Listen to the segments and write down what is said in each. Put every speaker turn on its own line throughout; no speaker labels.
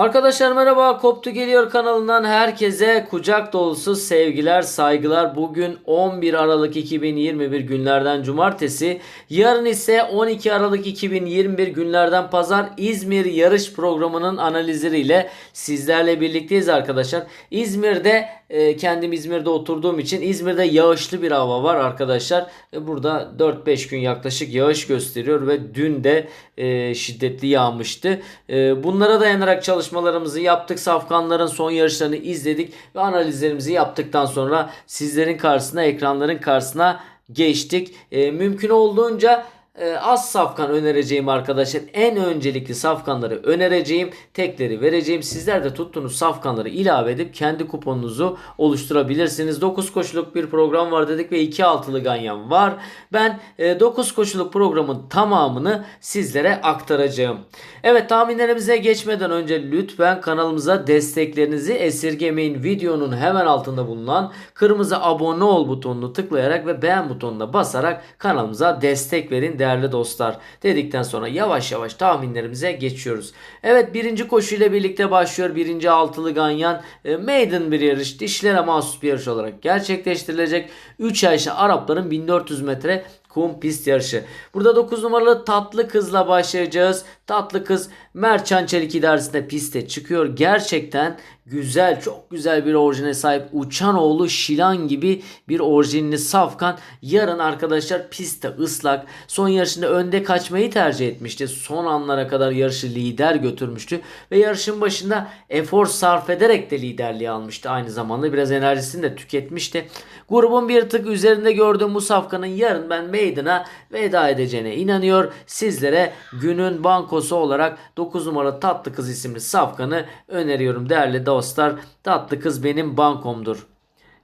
Arkadaşlar merhaba Koptu Geliyor kanalından herkese kucak dolusu sevgiler saygılar. Bugün 11 Aralık 2021 günlerden cumartesi. Yarın ise 12 Aralık 2021 günlerden pazar İzmir yarış programının analizleriyle sizlerle birlikteyiz arkadaşlar. İzmir'de e, kendim İzmir'de oturduğum için İzmir'de yağışlı bir hava var arkadaşlar. Burada 4-5 gün yaklaşık yağış gösteriyor ve dün de e, şiddetli yağmıştı. E, bunlara dayanarak çalışmalarımızı yaptık. Safkanların son yarışlarını izledik ve analizlerimizi yaptıktan sonra sizlerin karşısına, ekranların karşısına geçtik. E, mümkün olduğunca e, az safkan önereceğim arkadaşlar. En öncelikli safkanları önereceğim. Tekleri vereceğim. Sizler de tuttuğunuz safkanları ilave edip kendi kuponunuzu oluşturabilirsiniz. 9 koşuluk bir program var dedik ve 2 altılı ganyan var. Ben e, 9 koşuluk programın tamamını sizlere aktaracağım. Evet tahminlerimize geçmeden önce lütfen kanalımıza desteklerinizi esirgemeyin. Videonun hemen altında bulunan kırmızı abone ol butonunu tıklayarak ve beğen butonuna basarak kanalımıza destek verin değerli dostlar. Dedikten sonra yavaş yavaş tahminlerimize geçiyoruz. Evet birinci koşuyla birlikte başlıyor. Birinci altılı ganyan e, maiden bir yarış. Dişlere mahsus bir yarış olarak gerçekleştirilecek. 3 yaşlı Arapların 1400 metre kum pist yarışı. Burada 9 numaralı tatlı kızla başlayacağız. Tatlı kız Merçan Çelik idaresinde piste çıkıyor. Gerçekten güzel, çok güzel bir orijine sahip. Uçanoğlu Şilan gibi bir orijinli safkan. Yarın arkadaşlar pistte ıslak. Son yarışında önde kaçmayı tercih etmişti. Son anlara kadar yarışı lider götürmüştü. Ve yarışın başında efor sarf ederek de liderliği almıştı. Aynı zamanda biraz enerjisini de tüketmişti. Grubun bir tık üzerinde gördüğüm bu safkanın yarın ben Maiden'a veda edeceğine inanıyor. Sizlere günün bankosu olarak 9 numara Tatlı Kız isimli safkanı öneriyorum değerli dostlar. Tatlı Kız benim bankomdur.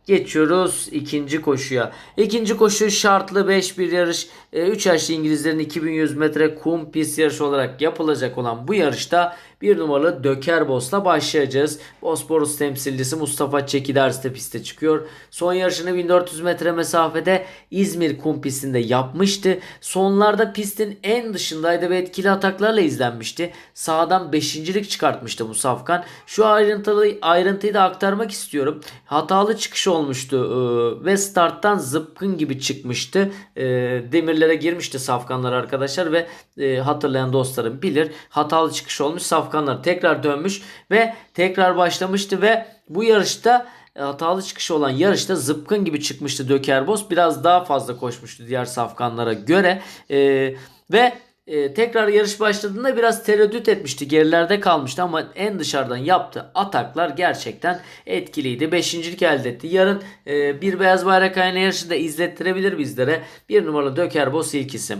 Geçiyoruz ikinci koşuya. İkinci koşu şartlı 5 bir yarış. 3 yaşlı İngilizlerin 2100 metre kum pist yarışı olarak yapılacak olan bu yarışta bir numaralı Döker Boss'la başlayacağız. Bosporus temsilcisi Mustafa Çekiders de piste çıkıyor. Son yarışını 1400 metre mesafede İzmir kum pistinde yapmıştı. Sonlarda pistin en dışındaydı ve etkili ataklarla izlenmişti. Sağdan 5.lik çıkartmıştı bu safkan. Şu ayrıntılı ayrıntıyı da aktarmak istiyorum. Hatalı çıkış olmuştu ee, ve starttan zıpkın gibi çıkmıştı. Ee, demirlere girmişti safkanlar arkadaşlar ve e, hatırlayan dostlarım bilir. Hatalı çıkış olmuş. Safkanlar tekrar dönmüş ve tekrar başlamıştı ve bu yarışta e, hatalı çıkışı olan yarışta zıpkın gibi çıkmıştı Dökerbos. Biraz daha fazla koşmuştu diğer safkanlara göre. E, ve e, tekrar yarış başladığında biraz tereddüt etmişti. Gerilerde kalmıştı ama en dışarıdan yaptığı ataklar gerçekten etkiliydi. Beşincilik elde etti. Yarın e, bir beyaz bayrak ayna yarışı da izlettirebilir bizlere. Bir numaralı Dökerbos ilk isim.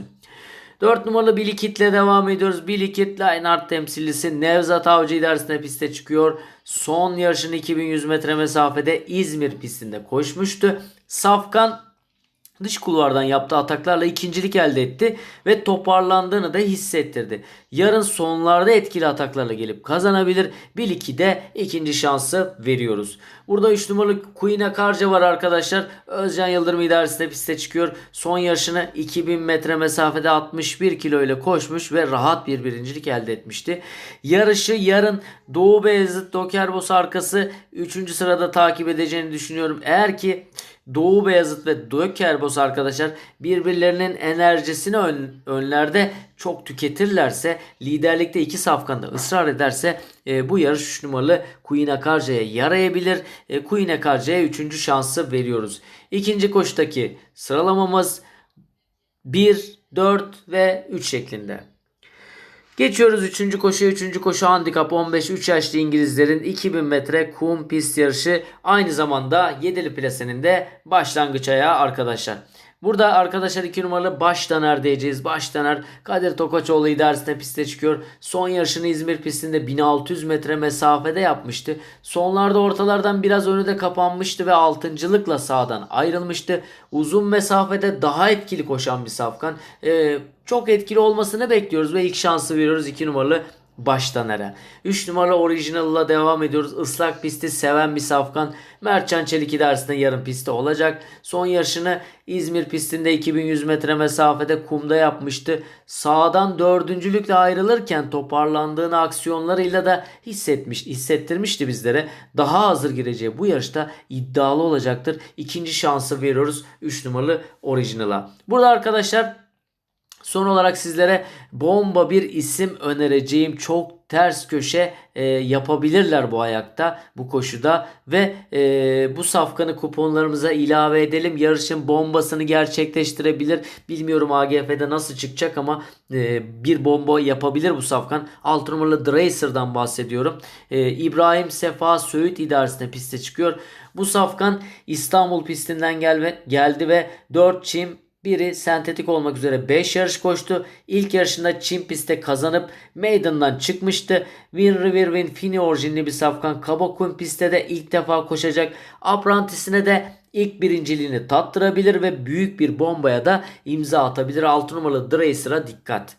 4 numaralı Billy Kit'le devam ediyoruz. Billy Kit Lineart temsilcisi Nevzat Avcı idaresinde piste çıkıyor. Son yarışını 2100 metre mesafede İzmir pistinde koşmuştu. Safkan dış kulvardan yaptığı ataklarla ikincilik elde etti ve toparlandığını da hissettirdi. Yarın sonlarda etkili ataklarla gelip kazanabilir. 1-2'de ikinci şansı veriyoruz. Burada 3 numaralı Queen Akarca var arkadaşlar. Özcan Yıldırım idaresinde piste çıkıyor. Son yarışını 2000 metre mesafede 61 kilo ile koşmuş ve rahat bir birincilik elde etmişti. Yarışı yarın Doğu Beyazıt Dokerbos arkası 3. sırada takip edeceğini düşünüyorum. Eğer ki Doğu Beyazıt ve Dökerbos arkadaşlar birbirlerinin enerjisini ön, önlerde çok tüketirlerse liderlikte iki safkanda ısrar ederse e, bu yarış 3 numaralı Queen Akarca'ya yarayabilir. E, Queen Akarca'ya 3. şansı veriyoruz. İkinci koşudaki sıralamamız 1, 4 ve 3 şeklinde. Geçiyoruz 3. koşuya. 3. koşu handikap 15 3 yaşlı İngilizlerin 2000 metre kum pist yarışı aynı zamanda 7'li plasenin de başlangıç ayağı arkadaşlar. Burada arkadaşlar 2 numaralı Baştaner diyeceğiz. Baştaner Kadir Tokaçoğlu idaresinde piste çıkıyor. Son yarışını İzmir pistinde 1600 metre mesafede yapmıştı. Sonlarda ortalardan biraz önü de kapanmıştı ve altıncılıkla sağdan ayrılmıştı. Uzun mesafede daha etkili koşan bir safkan. Ee, çok etkili olmasını bekliyoruz ve ilk şansı veriyoruz 2 numaralı baştan ara. 3 numaralı Original'la devam ediyoruz. Islak pisti seven bir safkan. Mertcan Çelik idaresinde yarım pistte olacak. Son yarışını İzmir pistinde 2100 metre mesafede kumda yapmıştı. Sağdan dördüncülükle ayrılırken toparlandığını aksiyonlarıyla da hissetmiş, hissettirmişti bizlere. Daha hazır gireceği bu yarışta iddialı olacaktır. İkinci şansı veriyoruz 3 numaralı Original'a. Burada arkadaşlar Son olarak sizlere bomba bir isim önereceğim. Çok ters köşe e, yapabilirler bu ayakta, bu koşuda ve e, bu safkanı kuponlarımıza ilave edelim. Yarışın bombasını gerçekleştirebilir. Bilmiyorum AGF'de nasıl çıkacak ama e, bir bomba yapabilir bu safkan. 6 numaralı Dracer'dan bahsediyorum. E, İbrahim Sefa Söğüt idaresine piste çıkıyor. Bu safkan İstanbul pistinden gel geldi ve 4 çim biri sentetik olmak üzere 5 yarış koştu. İlk yarışında Çin pistte kazanıp meydandan çıkmıştı. Win River Win Fini orijinli bir safkan Kabakun pistte de ilk defa koşacak. Aprantisine de ilk birinciliğini tattırabilir ve büyük bir bombaya da imza atabilir. 6 numaralı Dracer'a dikkat.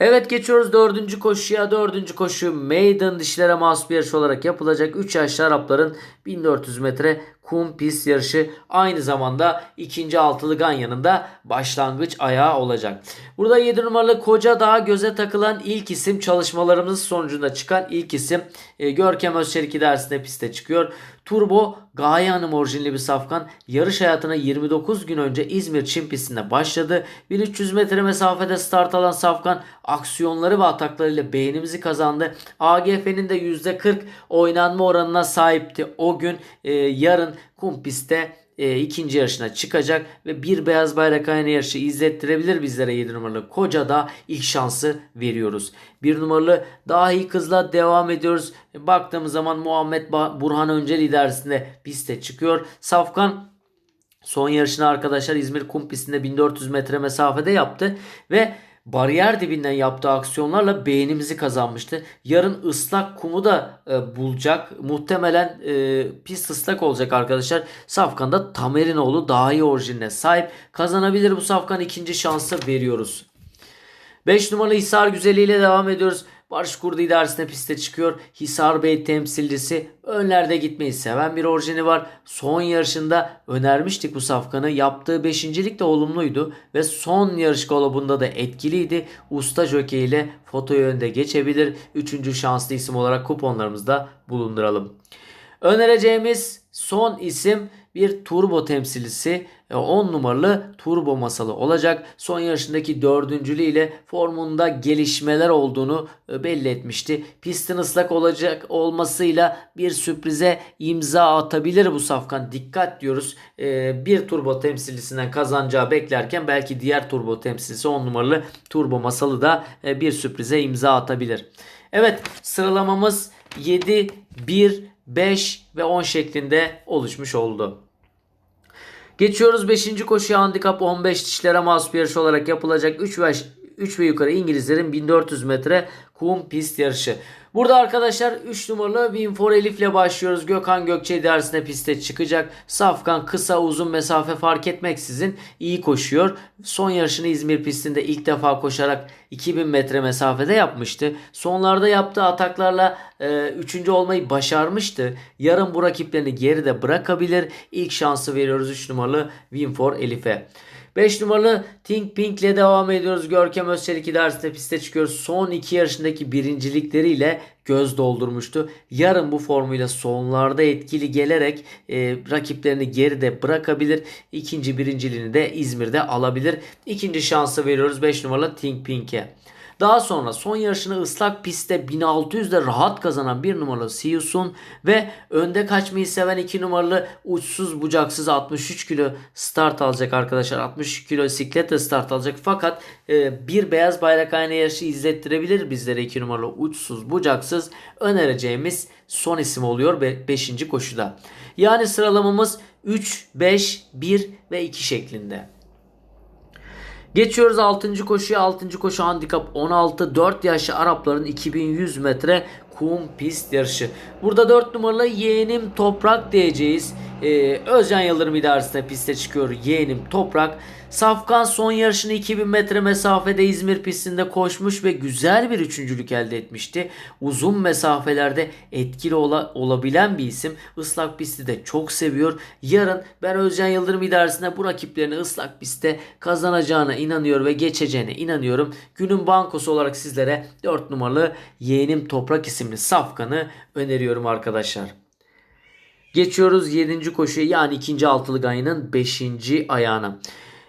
Evet geçiyoruz dördüncü koşuya. Dördüncü koşu maiden dişlere mahsus bir yarış olarak yapılacak. 3 yaşlı Arapların 1400 metre kum pist yarışı aynı zamanda ikinci altılı Ganyan'ın da başlangıç ayağı olacak. Burada 7 numaralı Koca Dağ göze takılan ilk isim çalışmalarımız sonucunda çıkan ilk isim e, Görkem Özçelik dersinde piste çıkıyor. Turbo Gaye Hanım orijinli bir safkan yarış hayatına 29 gün önce İzmir Çin pistinde başladı. 1300 metre mesafede start alan safkan aksiyonları ve ataklarıyla beğenimizi kazandı. AGF'nin de %40 oynanma oranına sahipti. O gün e, yarın kum pistte e, ikinci yarışına çıkacak ve bir beyaz bayrak aynı yarışı izlettirebilir bizlere 7 numaralı Koca da ilk şansı veriyoruz. 1 numaralı dahi kızla devam ediyoruz. Baktığımız zaman Muhammed Burhan Öncel idaresinde piste çıkıyor. Safkan son yarışını arkadaşlar İzmir kum pistinde 1400 metre mesafede yaptı ve bariyer dibinden yaptığı aksiyonlarla beğenimizi kazanmıştı. Yarın ıslak kumu da e, bulacak. Muhtemelen e, pist ıslak olacak arkadaşlar. Safkan'da Tamerinoğlu daha iyi orijinine sahip. Kazanabilir bu Safkan ikinci şansı veriyoruz. 5 numaralı Hisar güzeliyle devam ediyoruz. Barış Kurdu idaresine piste çıkıyor. Hisar Bey temsilcisi önlerde gitmeyi seven bir orijini var. Son yarışında önermiştik bu safkanı. Yaptığı beşincilik de olumluydu ve son yarış galobunda da etkiliydi. Usta jockey ile fotoyu önde geçebilir. Üçüncü şanslı isim olarak kuponlarımızda bulunduralım. Önereceğimiz son isim bir turbo temsilcisi 10 e, numaralı turbo masalı olacak. Son yarışındaki dördüncülüğü ile formunda gelişmeler olduğunu e, belli etmişti. Pistin ıslak olacak olmasıyla bir sürprize imza atabilir bu safkan. Dikkat diyoruz. E, bir turbo temsilcisinden kazanacağı beklerken belki diğer turbo temsilcisi 10 numaralı turbo masalı da bir sürprize imza atabilir. Evet sıralamamız 7, 1, 5 ve 10 şeklinde oluşmuş oldu. Geçiyoruz 5. koşuya handikap 15 dişlere mahsus yarış olarak yapılacak 3 ve 3 ve yukarı İngilizlerin 1400 metre kum pist yarışı. Burada arkadaşlar 3 numaralı Winfor Elif ile başlıyoruz. Gökhan Gökçe dersine piste çıkacak. Safkan kısa uzun mesafe fark etmeksizin iyi koşuyor. Son yarışını İzmir pistinde ilk defa koşarak 2000 metre mesafede yapmıştı. Sonlarda yaptığı ataklarla 3. E, olmayı başarmıştı. Yarın bu rakiplerini geride bırakabilir. İlk şansı veriyoruz 3 numaralı Winfor Elif'e. 5 numaralı Think Pink ile devam ediyoruz. Görkem Özçelik idaresinde piste çıkıyor. Son iki yarışındaki birincilikleriyle göz doldurmuştu. Yarın bu formuyla sonlarda etkili gelerek e, rakiplerini geride bırakabilir. İkinci birinciliğini de İzmir'de alabilir. İkinci şansı veriyoruz 5 numaralı Think Pink'e. Daha sonra son yarışını ıslak pistte 1600'de rahat kazanan bir numaralı Siusun ve önde kaçmayı seven 2 numaralı uçsuz bucaksız 63 kilo start alacak arkadaşlar. 63 kilo sikletle start alacak. Fakat e, bir beyaz bayrak aynı yarışı izlettirebilir bizlere 2 numaralı uçsuz bucaksız önereceğimiz son isim oluyor 5. koşuda. Yani sıralamamız 3, 5, 1 ve 2 şeklinde. Geçiyoruz 6. koşuya. 6. koşu handikap 16. 4 yaşlı Arapların 2100 metre kum pist yarışı. Burada 4 numaralı yeğenim toprak diyeceğiz. Ee, Özcan Yıldırım idaresinde piste çıkıyor yeğenim toprak. Safkan son yarışını 2000 metre mesafede İzmir pistinde koşmuş ve güzel bir üçüncülük elde etmişti. Uzun mesafelerde etkili ola, olabilen bir isim. Islak pisti de çok seviyor. Yarın ben Özcan Yıldırım idaresinde bu rakiplerini ıslak pistte kazanacağına inanıyor ve geçeceğine inanıyorum. Günün bankosu olarak sizlere 4 numaralı Yeğenim Toprak isimli Safkan'ı öneriyorum arkadaşlar. Geçiyoruz 7. koşuya yani 2. altılı gayının 5. ayağına.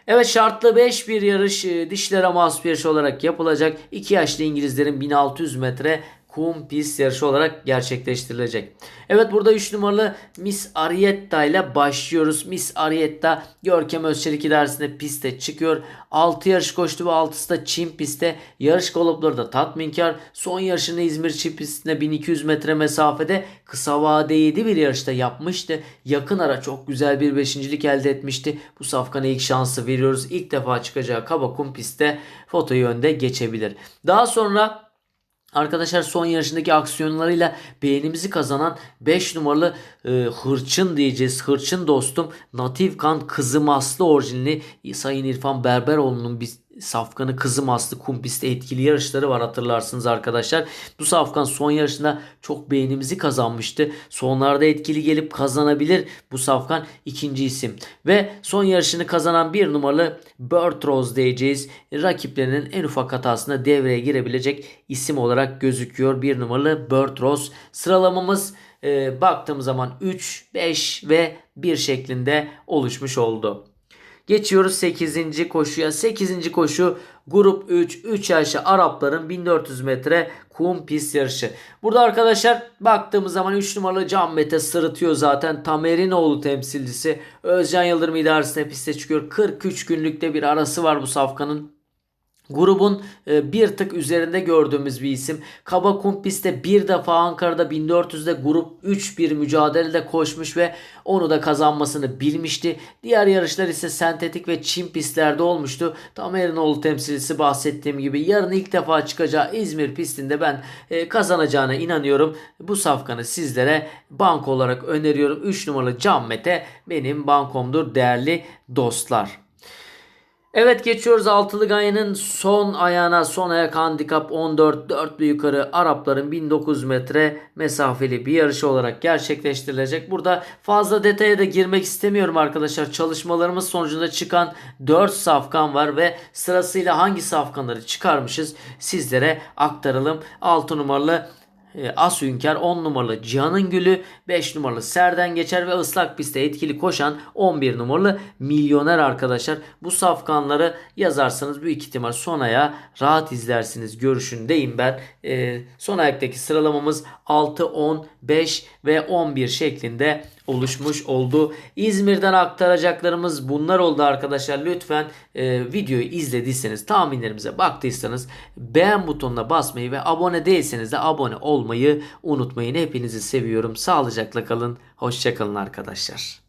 Evet şartlı 5 bir yarış e, dişlere mahsus olarak yapılacak. 2 yaşlı İngilizlerin 1600 metre kum pist yarışı olarak gerçekleştirilecek. Evet burada 3 numaralı Miss Arietta ile başlıyoruz. Miss Arietta Görkem Özçelik idaresinde piste çıkıyor. 6 yarış koştu ve 6'sı da Çin pistte. Yarış galopları da tatminkar. Son yarışını İzmir Çin pistinde 1200 metre mesafede kısa vadeydi bir yarışta yapmıştı. Yakın ara çok güzel bir beşincilik elde etmişti. Bu safkana ilk şansı veriyoruz. İlk defa çıkacağı kaba kum pistte fotoyu önde geçebilir. Daha sonra Arkadaşlar son yarışındaki aksiyonlarıyla beğenimizi kazanan 5 numaralı e, hırçın diyeceğiz. Hırçın dostum Natif Kan Kızım Aslı orijinali Sayın İrfan Berberoğlu'nun bir Safkan'ı Kızım Aslı kum pistte etkili yarışları var hatırlarsınız arkadaşlar. Bu Safkan son yarışında çok beğenimizi kazanmıştı. Sonlarda etkili gelip kazanabilir bu Safkan ikinci isim. Ve son yarışını kazanan bir numaralı Bert Rose diyeceğiz. Rakiplerinin en ufak hatasında devreye girebilecek isim olarak gözüküyor. Bir numaralı Bert Rose. Sıralamamız e, baktığımız zaman 3, 5 ve 1 şeklinde oluşmuş oldu. Geçiyoruz 8. koşuya. 8. koşu grup 3 3 yaşlı Arapların 1400 metre kum pist yarışı. Burada arkadaşlar baktığımız zaman 3 numaralı Can Mete sırıtıyor zaten. Tamerinoğlu temsilcisi. Özcan Yıldırım idaresine piste çıkıyor. 43 günlükte bir arası var bu safkanın. Grubun e, bir tık üzerinde gördüğümüz bir isim. Kaba Kumpis'te bir defa Ankara'da 1400'de grup 3 bir mücadelede koşmuş ve onu da kazanmasını bilmişti. Diğer yarışlar ise sentetik ve çim pistlerde olmuştu. Tam Erinoğlu temsilcisi bahsettiğim gibi yarın ilk defa çıkacağı İzmir pistinde ben e, kazanacağına inanıyorum. Bu safkanı sizlere bank olarak öneriyorum. 3 numaralı Can Mete benim bankomdur değerli dostlar. Evet geçiyoruz altılı gayenin son ayağına son ayak handikap 14 4 yukarı Arapların 1900 metre mesafeli bir yarışı olarak gerçekleştirilecek. Burada fazla detaya da girmek istemiyorum arkadaşlar. Çalışmalarımız sonucunda çıkan 4 safkan var ve sırasıyla hangi safkanları çıkarmışız sizlere aktaralım. 6 numaralı e, As Hünkar 10 numaralı Cihan'ın Gülü 5 numaralı Serden Geçer ve ıslak pistte etkili koşan 11 numaralı Milyoner arkadaşlar. Bu safkanları yazarsanız büyük ihtimal son aya rahat izlersiniz görüşündeyim ben. E, son ayaktaki sıralamamız 6, 10, 5 ve 11 şeklinde oluşmuş oldu. İzmir'den aktaracaklarımız bunlar oldu arkadaşlar. Lütfen e, videoyu izlediyseniz tahminlerimize baktıysanız beğen butonuna basmayı ve abone değilseniz de abone olmayı unutmayın. Hepinizi seviyorum. Sağlıcakla kalın. Hoşçakalın arkadaşlar.